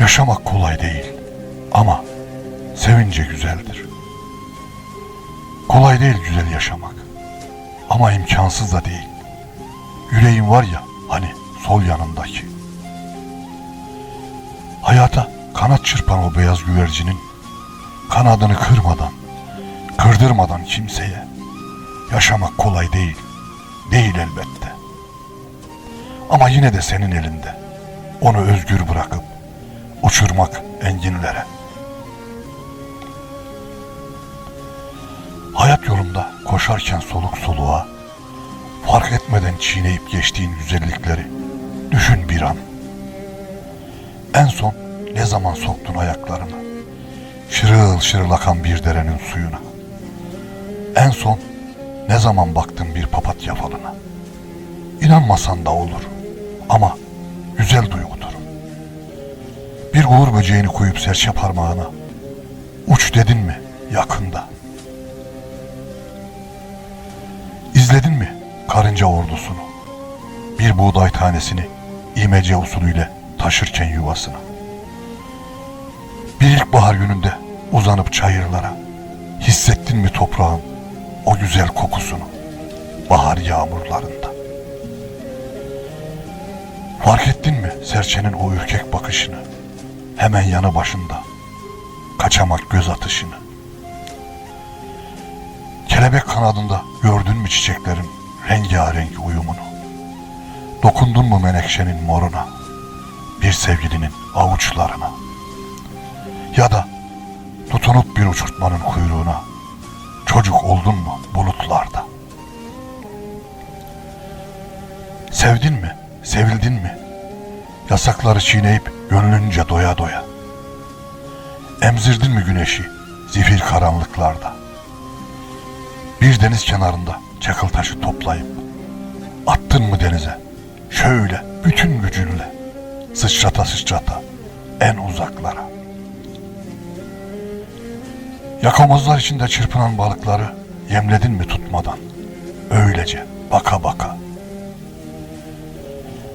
Yaşamak kolay değil ama sevince güzeldir. Kolay değil güzel yaşamak ama imkansız da değil. Yüreğin var ya hani sol yanındaki. Hayata kanat çırpan o beyaz güvercinin kanadını kırmadan, kırdırmadan kimseye yaşamak kolay değil. Değil elbette. Ama yine de senin elinde. Onu özgür bırakıp uçurmak enginlere. Hayat yolunda koşarken soluk soluğa, fark etmeden çiğneyip geçtiğin güzellikleri düşün bir an. En son ne zaman soktun ayaklarını? Şırıl şırıl akan bir derenin suyuna. En son ne zaman baktın bir papatya falına? İnanmasan da olur ama güzel duygudur. Bir uğur böceğini koyup serçe parmağına uç dedin mi yakında? İzledin mi karınca ordusunu? Bir buğday tanesini imece usulüyle taşırken yuvasına. Bir ilkbahar gününde uzanıp çayırlara hissettin mi toprağın o güzel kokusunu bahar yağmurlarında? Fark ettin mi serçenin o ürkek bakışını hemen yanı başında kaçamak göz atışını? Kelebek kanadında gördün mü çiçeklerin rengarenk uyumunu? Dokundun mu menekşenin moruna? Bir sevgilinin avuçlarına? Ya da tutunup bir uçurtmanın kuyruğuna çocuk oldun mu bulutlarda? Sevdin mi? Sevildin mi? Yasakları çiğneyip gönlünce doya doya. Emzirdin mi güneşi zifir karanlıklarda? Bir deniz kenarında çakıl taşı toplayıp attın mı denize? Şöyle bütün gücünle sıçrata sıçrata en uzaklara. Yakamozlar içinde çırpınan balıkları yemledin mi tutmadan? Öylece baka baka.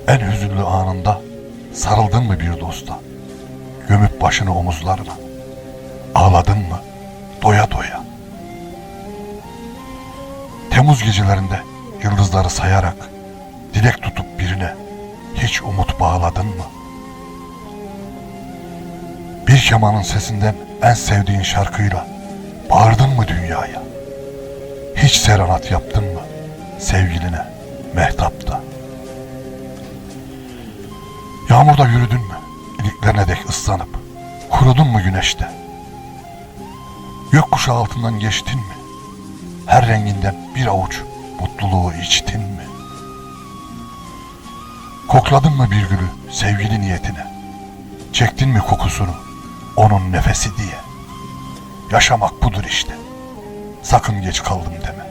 En hüzünlü anında sarıldın mı bir dosta? Gömüp başını omuzlarına. Ağladın mı? Doya doya. Temmuz gecelerinde yıldızları sayarak dilek tutup birine hiç umut bağladın mı? Bir kemanın sesinden en sevdiğin şarkıyla bağırdın mı dünyaya? Hiç serenat yaptın mı sevgiline mehtapta? Yağmurda yürüdün mü iliklerine dek ıslanıp kurudun mu güneşte? Gökkuşağı altından geçtin mi? Her renginden bir avuç mutluluğu içtin mi? Kokladın mı bir gülü sevgili niyetine? Çektin mi kokusunu onun nefesi diye? Yaşamak budur işte. Sakın geç kaldım deme.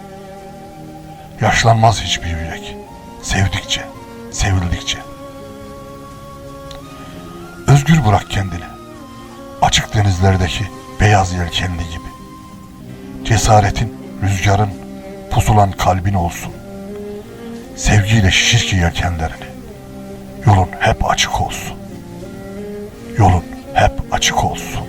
Yaşlanmaz hiçbir yürek. Sevdikçe, sevildikçe. Bırak kendini. Açık denizlerdeki beyaz yelkenli gibi. Cesaretin, rüzgarın, pusulan kalbin olsun. Sevgiyle şişir ki yelkenlerini. Yolun hep açık olsun. Yolun hep açık olsun.